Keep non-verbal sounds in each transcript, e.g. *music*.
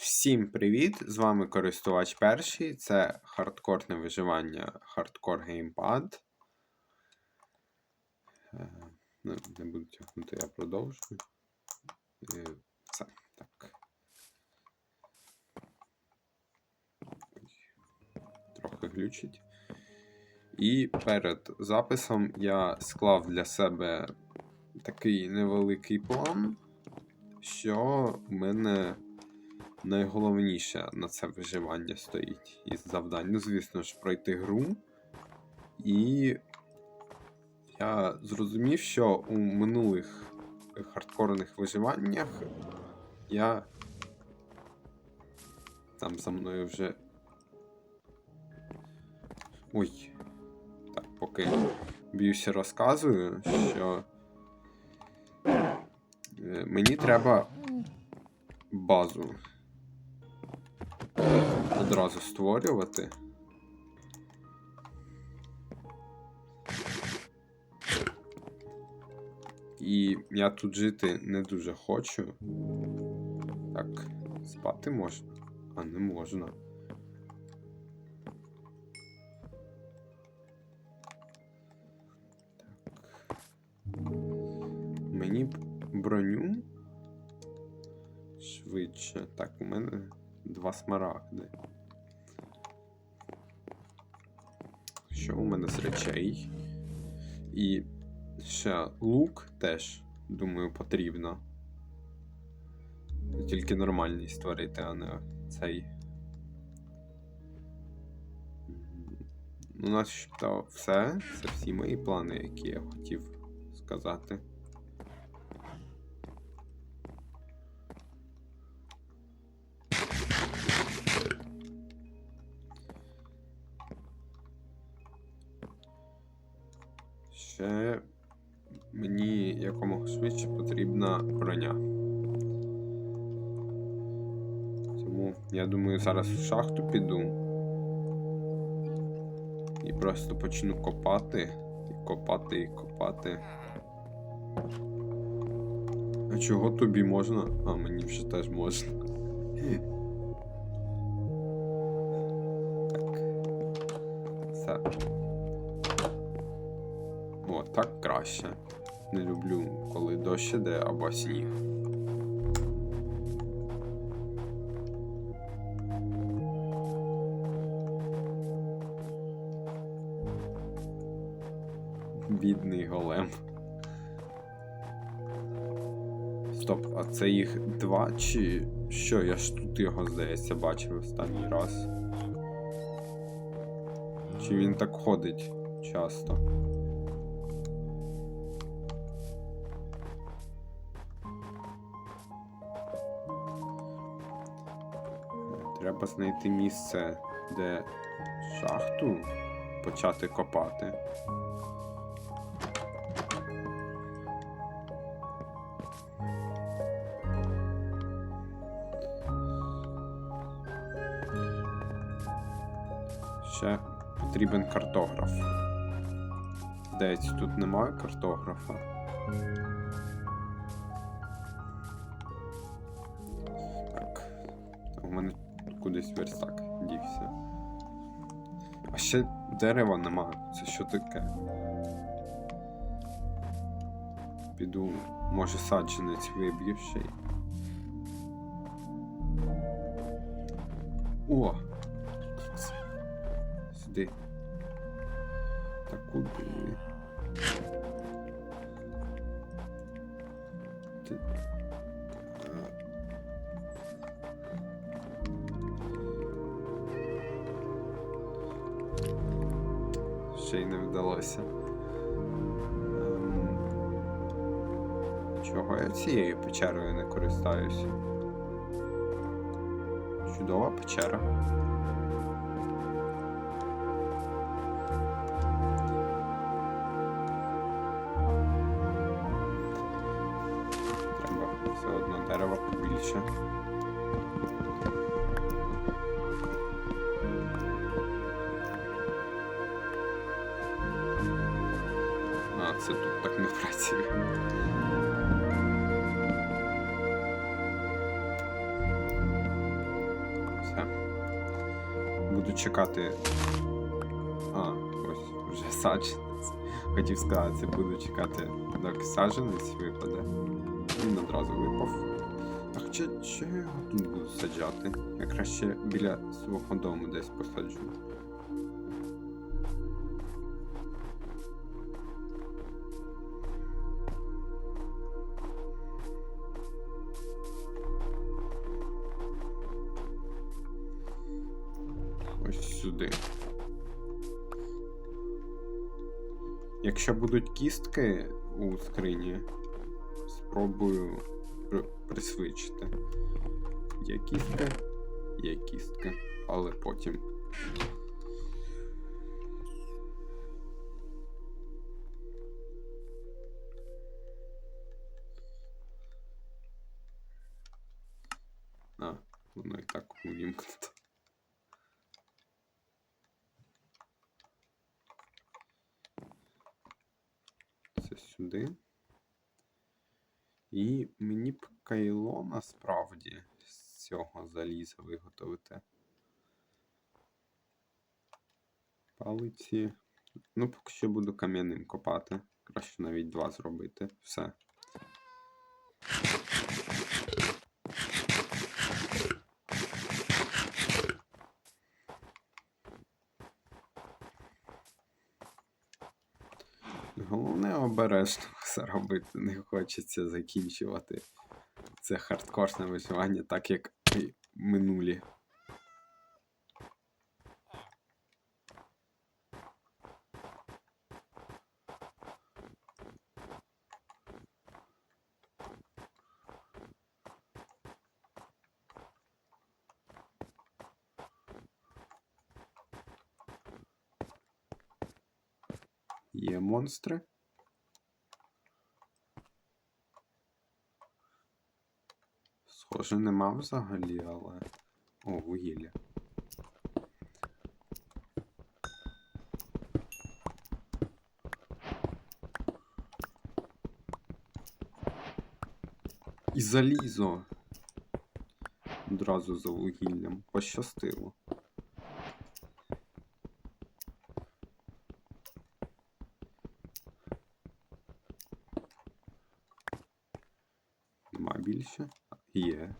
Всім привіт! З вами користувач перший. Це хардкорне виживання Hardcore Gamepad. Е, Ну, не буду тягнути, я продовжую. Е, Це так. Трохи глючить. І перед записом я склав для себе такий невеликий план, що в мене найголовніше на це виживання стоїть із завдань. Ну, звісно ж, пройти гру. І я зрозумів, що у минулих хардкорних виживаннях я. Там за мною вже. Ой. Так, поки б'юся розказую, що. е, Мені треба базу одразу створювати. І я тут жити не дуже хочу. Так, спати можна, а не можна. Так. Мені броню швидше. Так, у мене два смарагди. Що у мене з речей? І ще лук теж, думаю, потрібно. Тільки нормальний створити, а не цей. Ну, начебто все. Це всі мої плани, які я хотів сказати. Зараз в шахту піду і просто почну копати, і копати, і копати. А чого тобі можна? А мені вже теж можна. Так. Все. О, так краще. Не люблю, коли дощ іде або сніг. Це їх два чи що? Я ж тут його, здається, бачив останній раз. Чи він так ходить часто? Треба знайти місце, де шахту почати копати. Ще потрібен картограф. Здається, тут немає картографа. Так. У мене кудись верстак дівся. А ще дерева нема. Це що таке? Піду, може саджанець виб'ю ще й. О! Куди? Ще й не вдалося. Ем, Чого я цією печерою не користаюся? Чудова печера. Це тут так не працює. буду чекати. А, ось, вже саджанець. Хотів сказати, буду чекати, доки саджанець випаде. Він одразу випав. А хоча що я тут буду саджати? Я краще біля свого дому десь посаджу. Сюди. Якщо будуть кістки у скрині, спробую при- присвичити. Є кістка, є кістка, але потім. А, воно і так увімкнуто. Це сюди. І мені б кайло насправді з цього заліза виготовити. Палиці. Ну, поки що буду кам'яним копати. Краще навіть два зробити. Все. Головне обережно *laughs* все робити. Не хочеться закінчувати це хардкорне виживання, так як і минулі. Є монстри. Схоже, нема взагалі, але. О, вугілля. І залізо. Одразу за вугіллям. Пощастило. Нема більше? Є.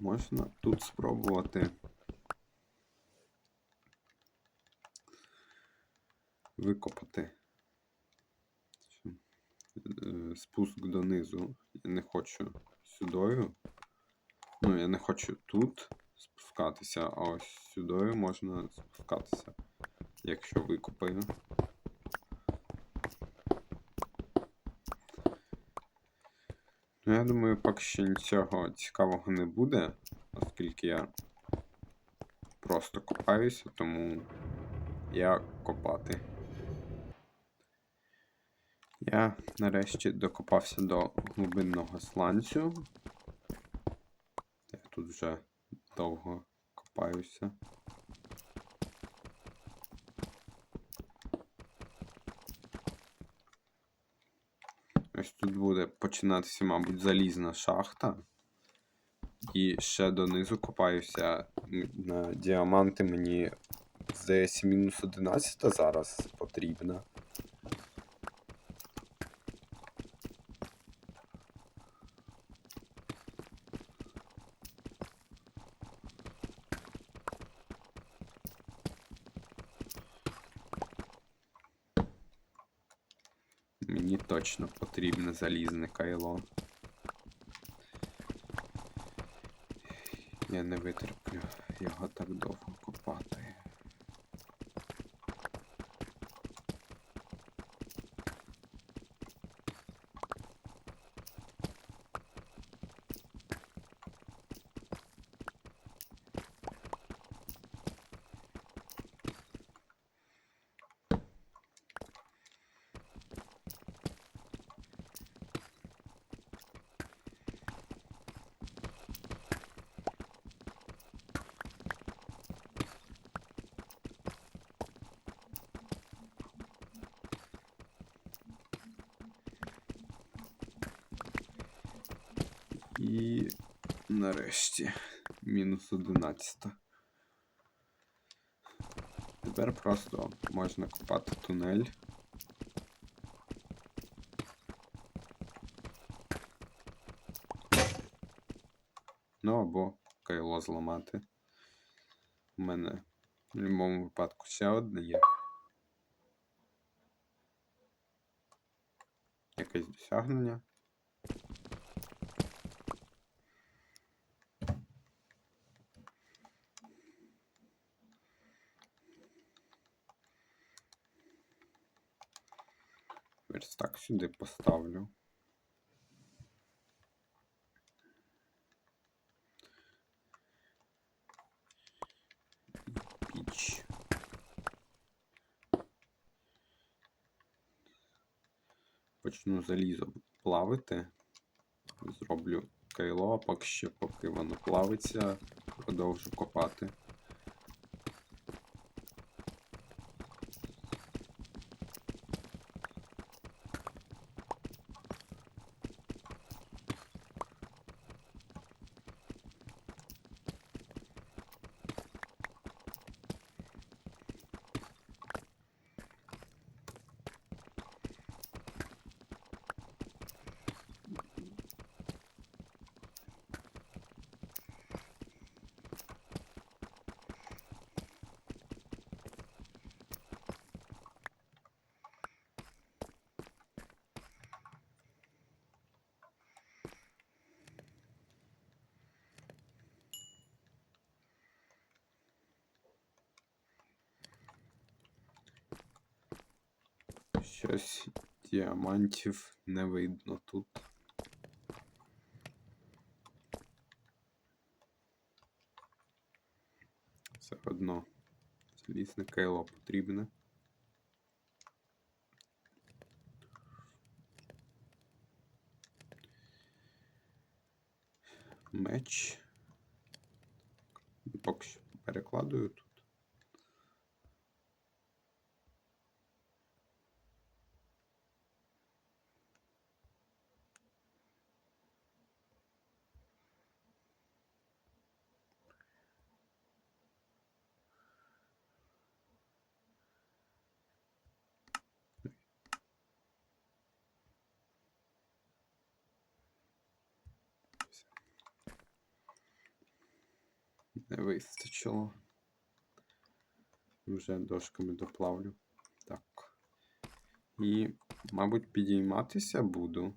Можна тут спробувати викопати е, спуск донизу. Я не хочу сюдою. Ну, я не хочу тут спускатися, а ось сюдою можна спускатися, якщо викопаю. Ну, я думаю, поки що нічого цікавого не буде, оскільки я просто копаюся, тому я копати. Я нарешті докопався до глибинного сланцю. Я тут вже довго копаюся. Ось тут буде починатися, мабуть, залізна шахта. І ще донизу копаюся на діаманти мені, здається, мінус 11 зараз потрібна. Мені точно потрібне залізне кайло. Я не витерплю його так довго копати. Нарешті. Мінус 11. Тепер просто можна копати тунель. Ну або кайло зламати. У мене в будь-якому випадку ще одне є. Якесь досягнення. Верстак сюди поставлю. Піч. Почну залізо плавити. Зроблю кайло, а поки ще поки воно плавиться, продовжу копати. Щось діамантів не видно тут. Все одно залізне кайло потрібне. Меч. Поки що перекладую тут. Не вистачило. Вже дошками доплавлю. Так. І, мабуть, підійматися буду.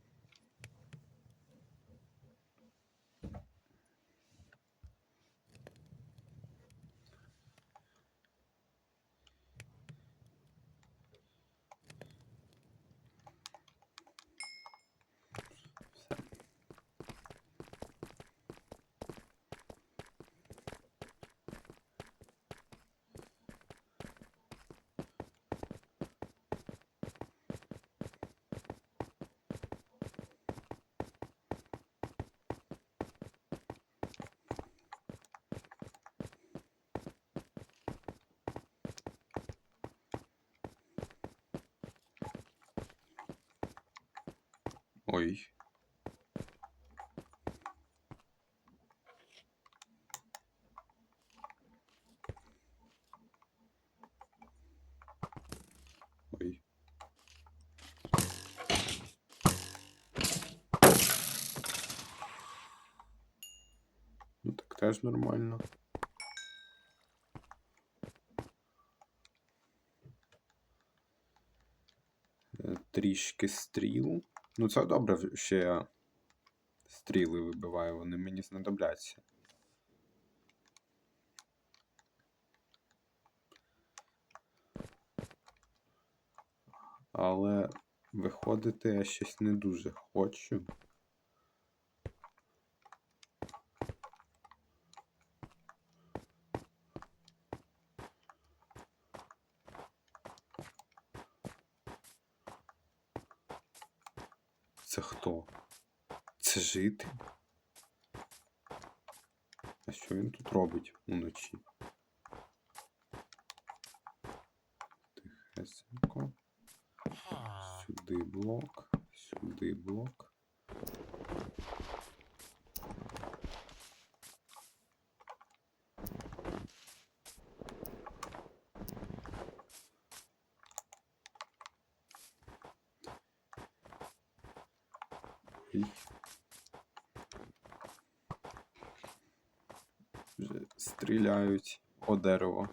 Ой. Ой. Ну так теж нормально. Е, Трішки стріл. Ну, це добре, що я стріли вибиваю, вони мені знадобляться. Але виходити я щось не дуже хочу. Це хто? Житель? А що він тут робить уночі? Тихесенько. Сюди блок, сюди блок. Ой. Вже стріляють о дерево.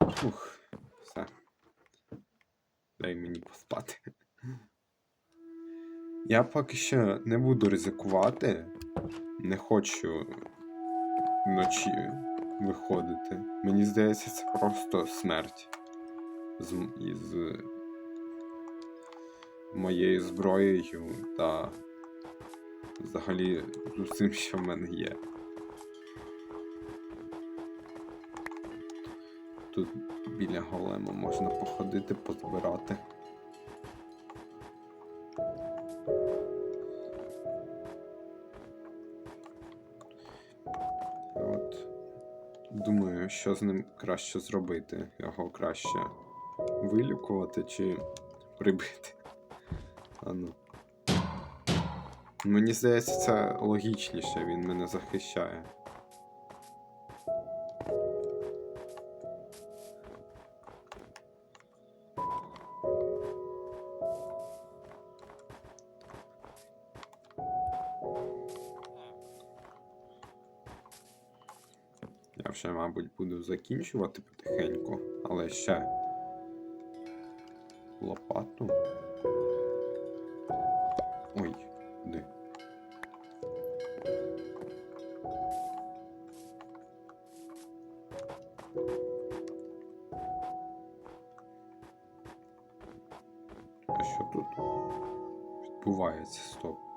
Ух, все. Дай мені поспати. Я поки що не буду ризикувати. Не хочу вночі виходити. Мені здається, це просто смерть. З, із моєю зброєю та взагалі з усім, що в мене є. Тут біля голема можна походити, позбирати. От. Думаю, що з ним краще зробити. Його краще вилікувати чи прибити. А ну. Мені здається, це логічніше, він мене захищає. Я вже, мабуть, буду закінчувати потихеньку, але ще лопату. Ой, відбувається? Стоп.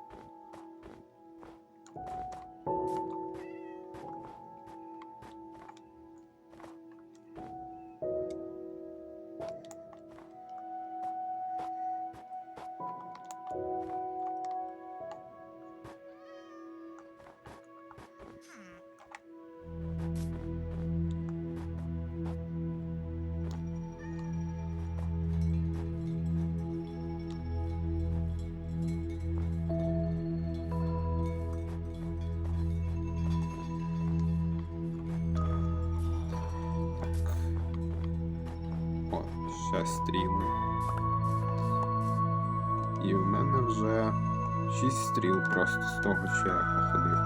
Ще стріли. І в мене вже 6 стріл просто з того, що я походив.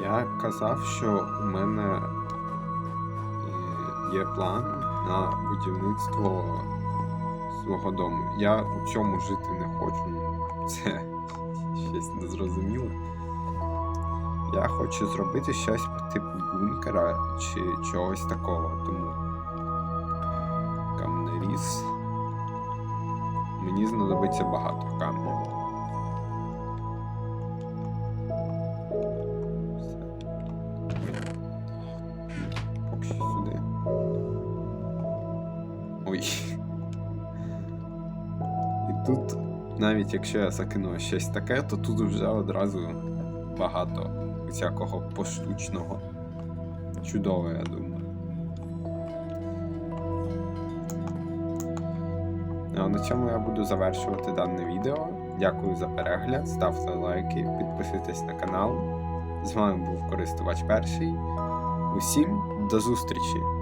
Я казав, що у мене е, є план на будівництво свого дому. Я у цьому жити не хочу. Це *laughs* щось незрозуміле. Я хочу зробити щось по типу бункера чи чогось такого, тому камнеріз. Мені знадобиться багато сюди. Ой. І тут, навіть якщо я закину щось таке, то тут вже одразу багато всякого поштучного. Чудово, я думаю. А на цьому я буду завершувати дане відео. Дякую за перегляд, ставте лайки, підписуйтесь на канал. З вами був користувач перший. Усім до зустрічі!